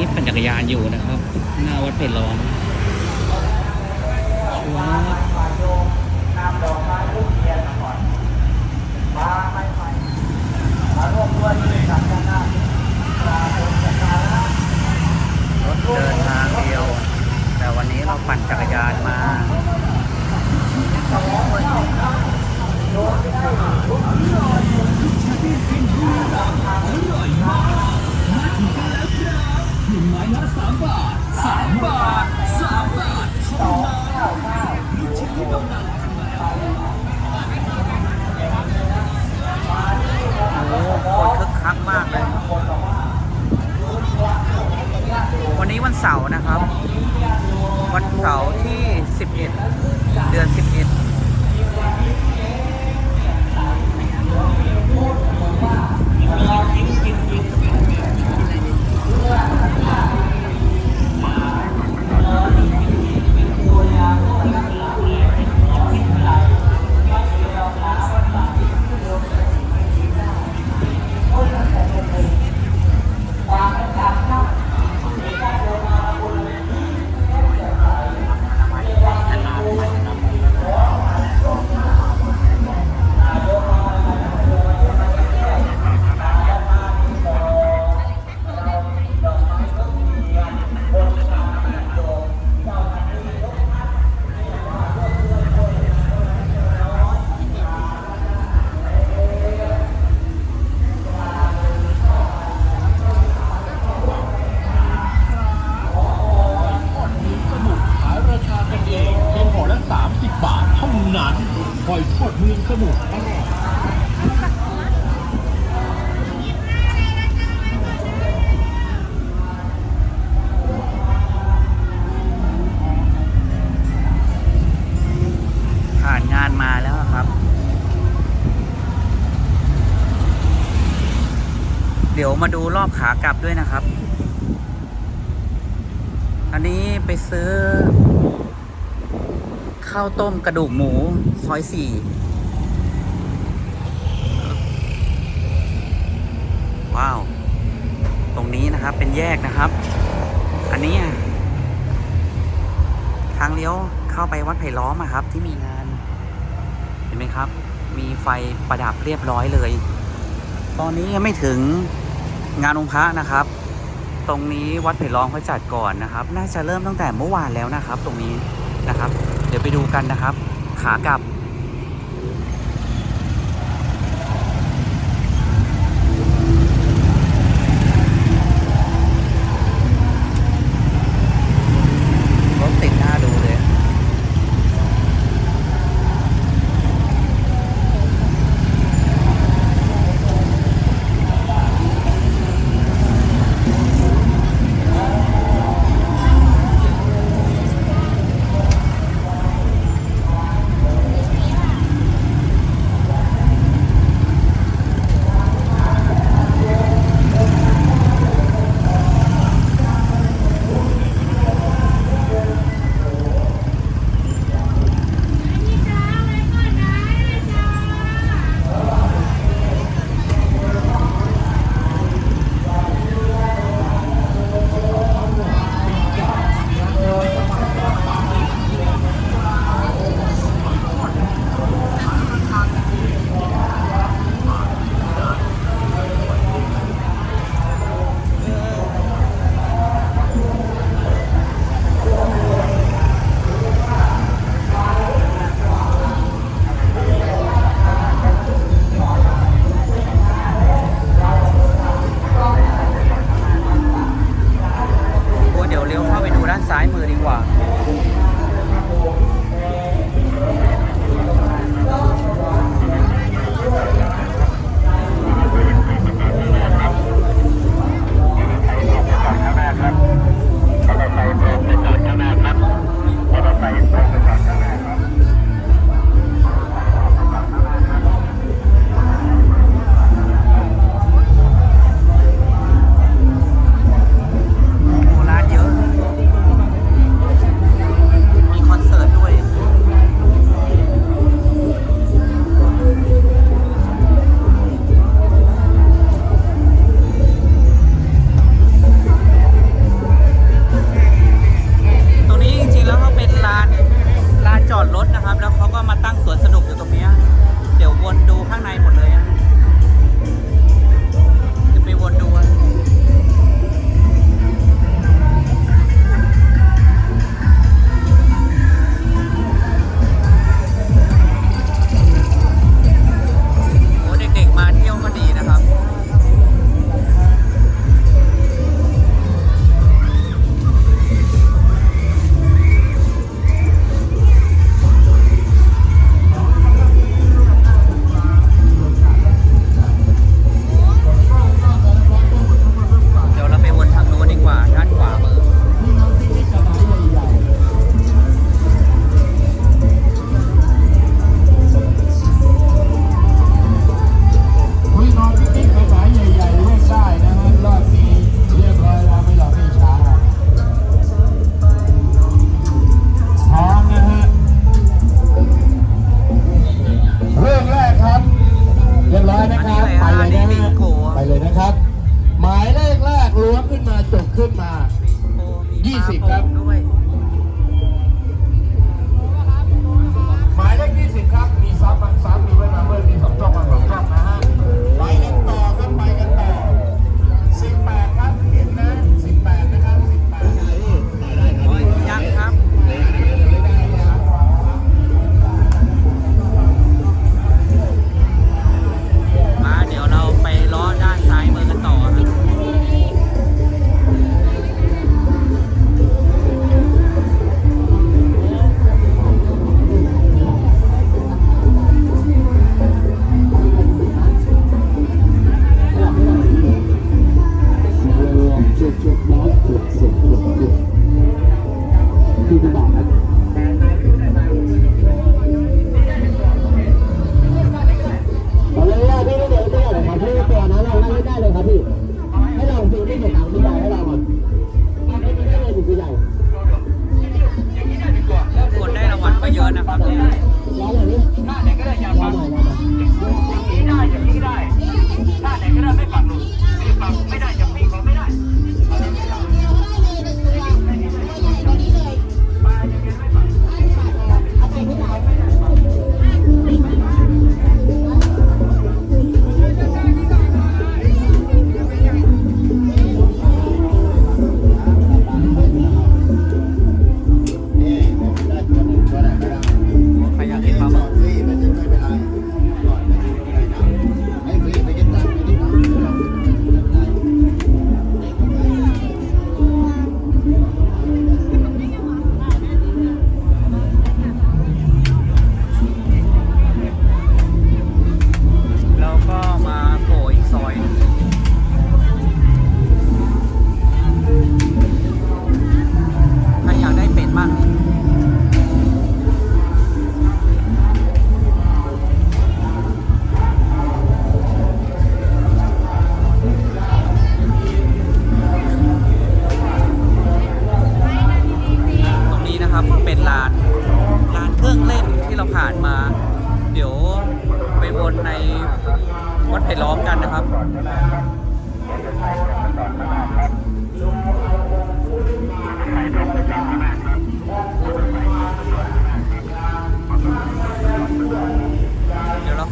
นี้ปั่นจักรยานอยู่นะครับ หน้าวัดไผ่ล้อมชัวร์รถเดินทางเดียว แต่วันนี้เราปั่นจักรยานมา โอ้โหคนคึกคักมากเลย วันนี้วันเสาร์นะครับ วันเสาร์ที่ 11 เดือน 11ขาย มาดูรอบขากลับด้วยนะครับ อันนี้ไปซื้อ ข้าวต้มกระดูกหมูซอยสี่ว้าว ตรงนี้นะครับเป็นแยกนะครับ อันนี้อะทางเลี้ยวเข้าไปวัดไผ่ล้อมอะครับ ที่มีงาน เห็นไหมครับ มีไฟประดับเรียบร้อยเลย ตอนนี้ยังไม่ถึง งานองค์พระนะครับ ตรงนี้วัดไผ่ล้อมเขาจัดก่อนนะครับ น่าจะเริ่มตั้งแต่เมื่อวานแล้วนะครับ ตรงนี้นะครับ เดี๋ยวไปดูกันนะครับ ขากลับ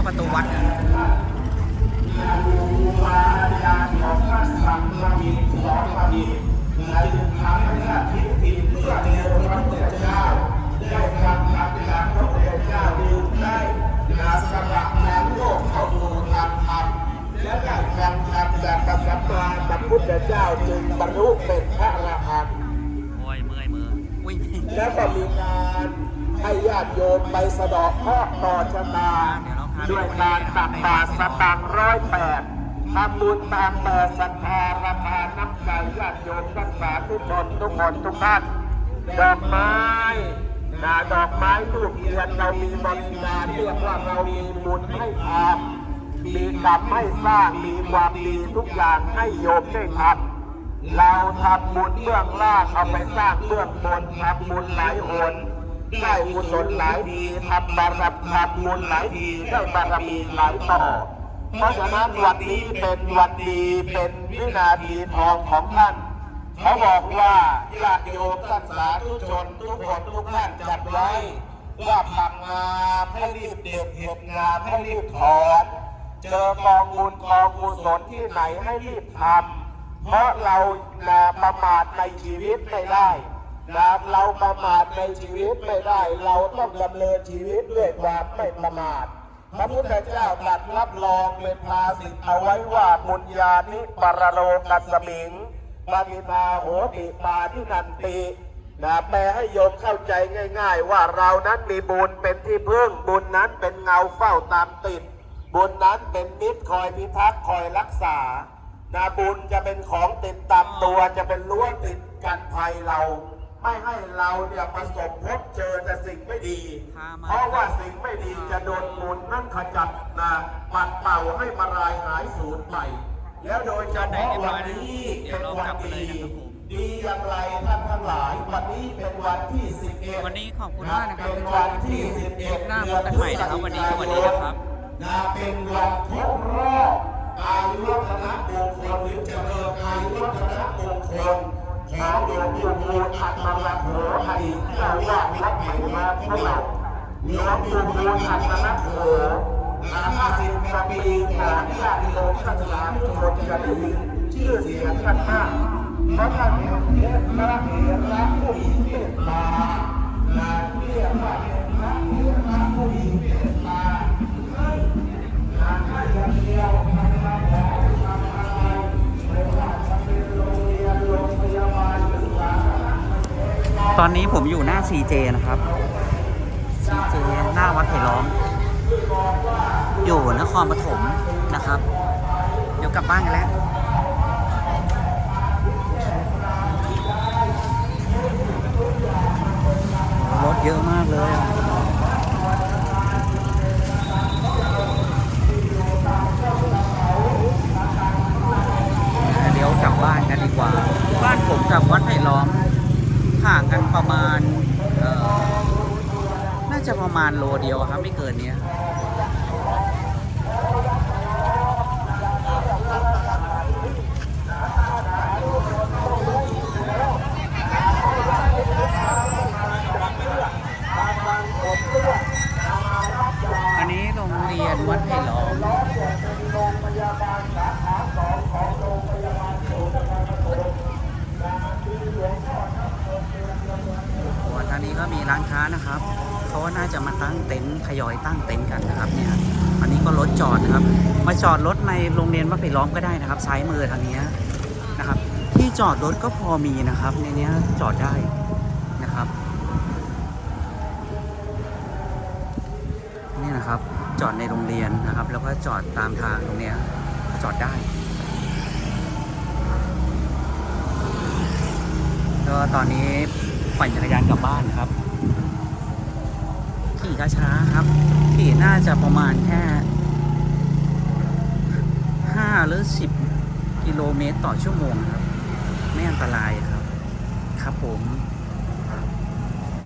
าประตูวัดกันพระพุทธเจ้าจึงบรรลุเป็นพระอรหันต์โอ้ยเมื่อยมืออุ้ยแล้วก็มีการให้ญาติโยมไปสะดอกเคราะห์ต่อชะตา ด้วยการตักบาตรสตางร้อยแปดทำบุญตามแต่ศรัทธาราคาน้ำใจญาติโยมทั้งสาธุชนทุกคนทุกท่านดอกไม้นาดอกไม้ทูบเทียนเรามีบริการเรียกว่าเรามีบุญให้ทำมีกรรมให้สร้างมีความดีทุกอย่างให้โยมได้ทำเราทำบุญเบื้องล่างเอาไปสร้างเบื้องบนทำบุญหลายหน ได้กุศลหลายดีทำบารมีทำบุญหลายดีได้บารมีหลายต่อเพราะฉะนั้นวันนี้เป็นวันดีเป็นวินาทีทองของท่านเขาบอกว่าญาติโยมท่านสาธุชนทุกคนทุกท่านจัดไว้ว่าผักงามให้รีบเด็ดเห็ดงามให้รีบถอนเจอกองบุญกองกุศลที่ไหนให้รีบทำเพราะเรานาประมาทในชีวิตไม่ได้ นะเราประมาทในชีวิตไม่ได้ เราต้องดำเนินชีวิตด้วยความไม่ประมาทพระพุทธเจ้าตรัสรับรองเป็นภาสิทธิ์เอาไว้ว่าบุญญาณิปรโลกัสมิงปฏิทาโหติปาที่นันตินะแปลให้โยมเข้าใจง่าย ๆ ว่าเรานั้นมีบุญเป็นที่พึ่ง บุญนั้นเป็นเงาเฝ้าตามติด บุญนั้นเป็นมิตรคอยพิทักษ์คอยรักษานาบุญจะเป็นของติดตามตัวจะเป็นรั้วนติดกันภัยเรา ไม่ให้เราเนี่ยประสบพบเจอแต่สิ่งไม่ดีพามาเพราะว่าสิ่งไม่ดีจะโดนบุญนั่นขจัดนะปัดเป่าให้มารายหายสูญไป แล้วโดยเฉพาะวันนี้เป็นวันดีดีอย่างไรท่านทั้งหลาย วันนี้เป็นวันที่ 11 วันนี้ขอบคุณมากนะครับเป็นทุกควันนที่ที่11หน้าพบกันใหม่นะครับวันนี้สวัสดีนะครับนะเป็นวันครบรอบอายุวัฒนมงคลหรือเจริญอายุวัฒนมงคล ของหลวงปู่มูลอัตมรัตโหอดีตเจ้าวาดวัดไผ่ล้อมของเราหลวงปู่มูลอัตมรัตโหอาห้าสิบกว่าปีของญาติโยมทั้งหลายทุกคนจะได้ยินชื่อเสียงท่านมากเพราะท่านเป็นเทพระเถระผู้มีเมตตาและเรียกว่าเป็นระเถระผู้มีเมตตา ตอนนี้ผมอยู่หน้า CJ นะครับ CJ หน้าวัดไผ่ล้อม อยู่นครปฐมนะครับ เดี๋ยวกลับบ้านกันแล้วรถเยอะมากเลยเดี๋ยวกลับบ้านกันดีกว่า บ้านผมกับวัดไผ่ล้อม ห่างกันประมาณน่าจะประมาณโลเดียวครับ ไม่เกินเนี้ยนี้โรงเรียนวัดไผ่ล้อม วันทางนี้ก็มีร้านค้านะครับ เขาก็น่าจะมาตั้งเต็น ทยอยตั้งเต็นท์กันนะครับเนี่ยอันนี้ก็รถจอดนะครับ มาจอดรถในโรงเรียนวัดไผ่ล้อมก็ได้นะครับซ้ายมือทางนี้นะครับ ที่จอดรถก็พอมีนะครับ ในนี้จอดได้นะครับนี่นะครับจอดในโรงเรียนนะครับ แล้วก็จอดตามทางตรงเนี้ยจอดได้ก็ตอนนี้ปั่นจักรยานกลับบ้านครับ ขี่ช้าๆครับ ขี่น่าจะประมาณแค่ห้าหรือสิบกิโลเมตรต่อชั่วโมงครับ ไม่อันตรายครับ ครับผม